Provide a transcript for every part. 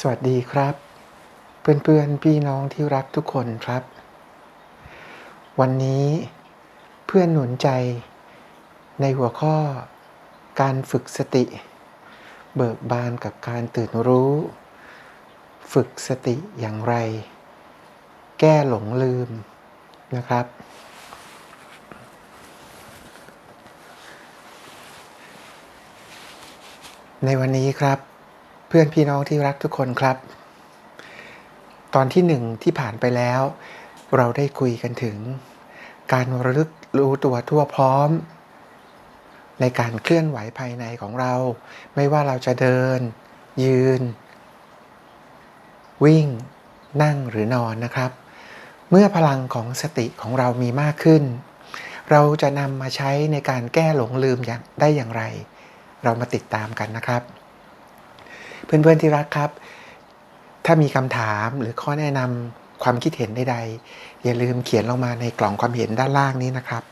สวัสดีครับ เพื่อนๆพี่น้องที่รักทุกคนครับ วันนี้เพื่อนหนุนใจในหัวข้อการฝึกสติ เบิกบานกับการตื่นรู้ ฝึกสติอย่างไร แก้หลงลืมนะครับ ในวันนี้ครับ พื่อนพี่น้องที่รักทุกคนครับ ตอนที่หนึ่งที่ผ่านไปแล้ว เราได้คุยกันถึง การระลึกรู้ตัวทั่วพร้อม ในการเคลื่อนไหวภายในของเรา ไม่ว่าเราจะเดิน ยืน วิ่ง นั่งหรือนอนนะครับ เมื่อพลังของสติของเรามีมากขึ้น เราจะนำมาใช้ในการแก้หลงลืมอย่างได้อย่างไร เรามาติดตามกันนะครับ เพื่อนๆที่รักครับ ถ้ามีคำถามหรือข้อแนะนำความคิดเห็นใดๆ อย่าลืมเขียนลงมาในกล่องความเห็นด้านล่างนี้นะครับ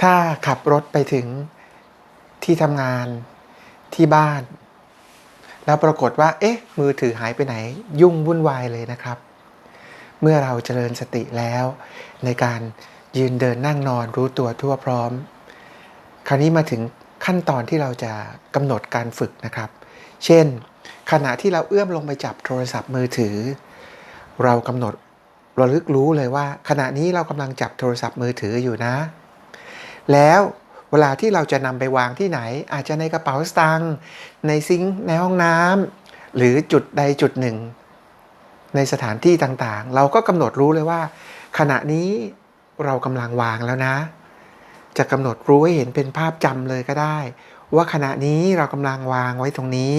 ถ้าขับรถไปถึงที่ทำงานที่บ้าน แล้วปรากฏว่า เอ๊ะ มือถือหายไปไหน ยุ่งวุ่นวายเลยนะครับ เมื่อเราเจริญสติแล้ว ในการยืนเดินนั่งนอนรู้ตัวทั่วพร้อม คราวนี้มาถึงขั้นตอนที่เราจะกำหนดการฝึกนะครับ เช่น ขณะที่เราเอื้อมลงไปจับโทรศัพท์มือถือ เรากำหนดระลึกรู้เลยว่า ขณะนี้เรากำลังจับโทรศัพท์มือถืออยู่นะ แล้วเวลาที่เราจะนำไปวางที่ไหน อาจจะในกระเป๋าสตางค์ในซิงค์ในห้องน้ำหรือจุดใดจุดหนึ่ง ในสถานที่ต่างๆ เราก็กำหนดรู้เลยว่า ขณะนี้เรากำลังวางแล้วนะ จะกำหนดรู้ให้เห็นเป็นภาพจำเลยก็ได้ ว่าขณะนี้เรากำลังวางไว้ตรงนี้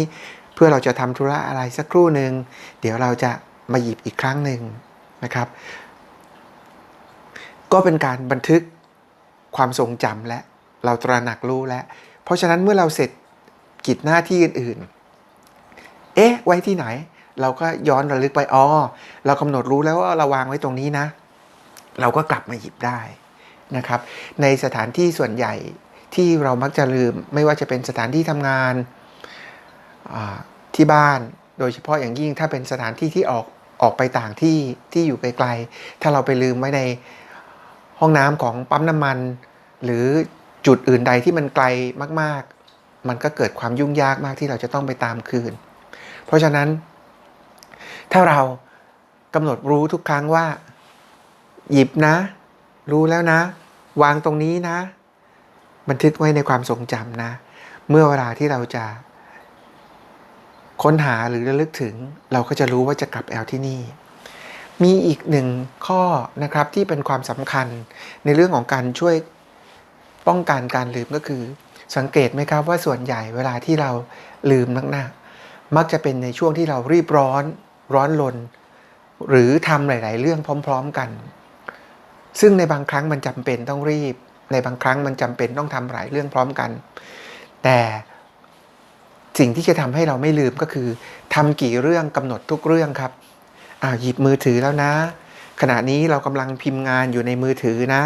เพื่อเราจะทำธุระอะไรสักครู่หนึ่งเดี๋ยวเราจะมาหยิบอีกครั้งหนึ่งนะครับ ก็เป็นการบันทึกความทรงจำและเราตระหนักรู้แล้ว เพราะฉะนั้นเมื่อเราเสร็จกิจหน้าที่อื่นๆ เอ๊ะ ไว้ที่ไหน เราก็ย้อนระลึกไปอ๋อเรากำหนดรู้แล้วว่าเราวางไว้ตรงนี้นะ เราก็กลับมาหยิบได้นะครับ ในสถานที่ส่วนใหญ่ที่เรามักจะลืม ไม่ว่าจะเป็นสถานที่ทำงานที่บ้าน โดยเฉพาะอย่างยิ่งถ้าเป็นสถานที่ที่ออกออกไปต่างที่ที่อยู่ไกลๆถ้าเราไปลืมไว้ในห้องน้ำของปั๊มน้ำมัน หรือจุดอื่นใดที่มันไกลมาก ๆ มันก็เกิดความยุ่งยากมากที่เราจะต้องไปตามคืน เพราะฉะนั้น ถ้าเรากำหนดรู้ทุกครั้งว่า หยิบนะ รู้แล้วนะ วางตรงนี้นะ บันทึกไว้ในความทรงจำนะ เมื่อเวลาที่เราจะ ค้นหาหรือระลึกถึง เราก็จะรู้ว่าจะกลับแอลที่นี่ มีอีกหนึ่งข้อนะครับที่เป็นความสำคัญในเรื่องของการช่วยป้องกันการลืมก็คือ สังเกตไหมครับว่าส่วนใหญ่เวลาที่เราลืมนักหน้ามักจะเป็นในช่วงที่เรารีบร้อน ร้อนลนหรือทำหลาย ๆ เรื่องพร้อม ๆ กัน ซึ่งในบางครั้งมันจำเป็นต้องรีบ ในบางครั้งมันจำเป็นต้องทำหลายเรื่องพร้อมกัน แต่สิ่งที่จะทำให้เราไม่ลืมก็คือทำกี่เรื่องกำหนดทุกเรื่องครับอ่าหยิบมือถือแล้วนะ ขณะนี้เรากำลังพิมพ์งานอยู่ในมือถือนะ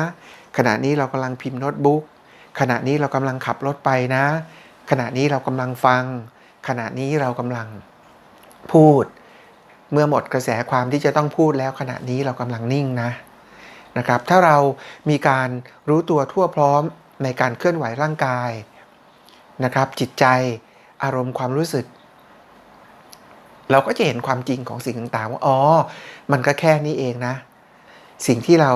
ขณะนี้เรากำลังพิมพ์โน้ตบุ๊กขณะนี้เรากำลังขับรถไปนะ ขณะนี้เรากำลังฟัง ขณะนี้เรากำลังพูด เมื่อหมดกระแสความที่จะต้องพูดแล้วขณะนี้เรากำลังนิ่งนะนะครับ ถ้าเรามีการรู้ตัวทั่วพร้อมในการเคลื่อนไหวร่างกายนะครับ จิตใจอารมณ์ความรู้สึก เราก็จะเห็นความจริงของสิ่งต่างๆว่าอ๋อ มันก็แค่นี้เองนะ สิ่งที่เรา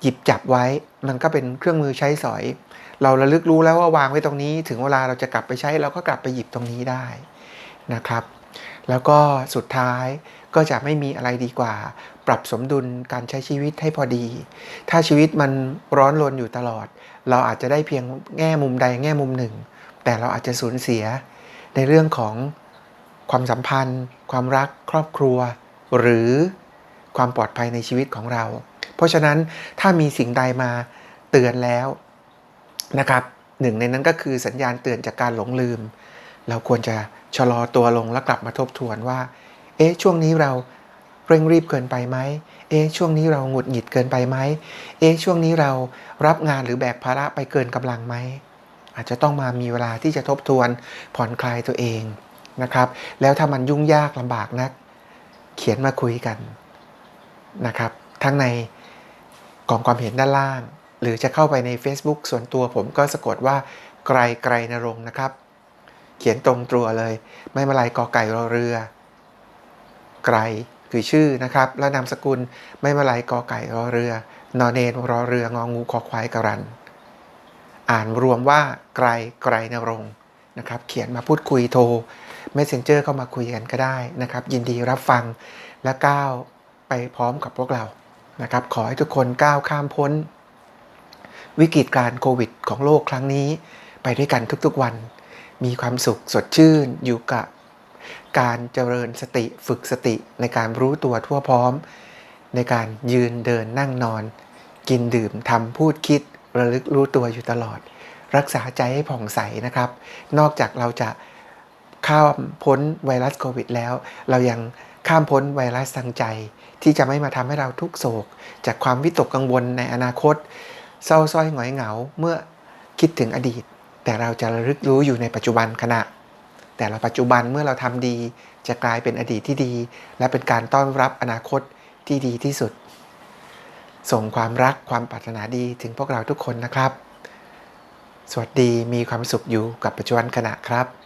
หยิบจับไว้มันก็เป็นเครื่องมือใช้สอย เราระลึกรู้แล้วว่าวางไว้ตรงนี้ ถึงเวลาเราจะกลับไปใช้เราก็กลับไปหยิบตรงนี้ได้นะครับ แล้วก็สุดท้าย ก็จะไม่มีอะไรดีกว่า ปรับสมดุลการใช้ชีวิตให้พอดี ถ้าชีวิตมันร้อนรนอยู่ตลอด เราอาจจะได้เพียงแง่มุมใดแง่มุมหนึ่ง แต่เราอาจจะสูญเสีย ในเรื่องของความสัมพันธ์ ความรักครอบครัว หรือความปลอดภัยในชีวิตของเรา เพราะฉะนั้นถ้ามีสิ่งใดมาเตือนแล้วนะครับหนึ่งในนั้นก็คือสัญญาณเตือนจากการหลงลืม เราควรจะชะลอตัวลงแล้วกลับมาทบทวนว่า เอ๊ะช่วงนี้เราเร่งรีบเกินไปไหมเอ๊ะช่วงนี้เราหงุดหงิดเกินไปไหมเอ๊ะช่วงนี้เรารับงานหรือแบกภาระไปเกินกำลังไหมอาจจะต้องมามีเวลาที่จะทบทวนผ่อนคลายตัวเองนะครับ แล้วถ้ามันยุ่งยากลำบากนัก เขียนมาคุยกันนะครับ ทั้งในกล่องความเห็นด้านล่าง หรือจะเข้าไปใน Facebook ส่วนตัวผมก็สะกดว่าไกรไกรนรงนะครับ เขียนตรงตัวเลย ไม่มาลายกอไก่รอเรือ ไกรคือชื่อนะครับและนามสกุลไม่มาลายกอไก่รอเรือนอเนนรอเรืององูคอควายกรัน อ่านรวมว่าไกรไกรนรงนะครับ เขียนมาพูดคุยโทร Messenger เข้ามาคุยกันก็ได้นะครับ ยินดีรับฟังและก้าวไปพร้อมกับพวกเรานะครับ ขอให้ทุกคนก้าวข้ามพ้น วิกฤตการโควิดของโลกครั้งนี้ ไปด้วยกันทุกๆวัน มีความสุขสดชื่นอยู่กับ การเจริญสติฝึกสติในการรู้ตัวทั่วพร้อม ในการยืนเดินนั่งนอน กินดื่มทำพูดคิด ระลึกรู้ตัวอยู่ตลอด รักษาใจให้ผ่องใสนะครับ นอกจากเราจะข้ามพ้นไวรัสโควิดแล้ว เรายังข้ามพ้นไวรัสทางใจ ที่จะไม่มาทำให้เราทุกโศก จากความวิตกกังวลในอนาคต เศร้าส้อยหงอยเหงาเมื่อคิดถึงอดีต แต่เราจะระลึกรู้อยู่ในปัจจุบันขณะ แต่ละปัจจุบันเมื่อเราทำดี จะกลายเป็นอดีตที่ดี และเป็นการต้อนรับอนาคตที่ดีที่สุด ส่งความรักความปรารถนาดีถึงพวกเราทุกคนนะครับ สวัสดีมีความสุขอยู่กับปัจจุบันขณะครับ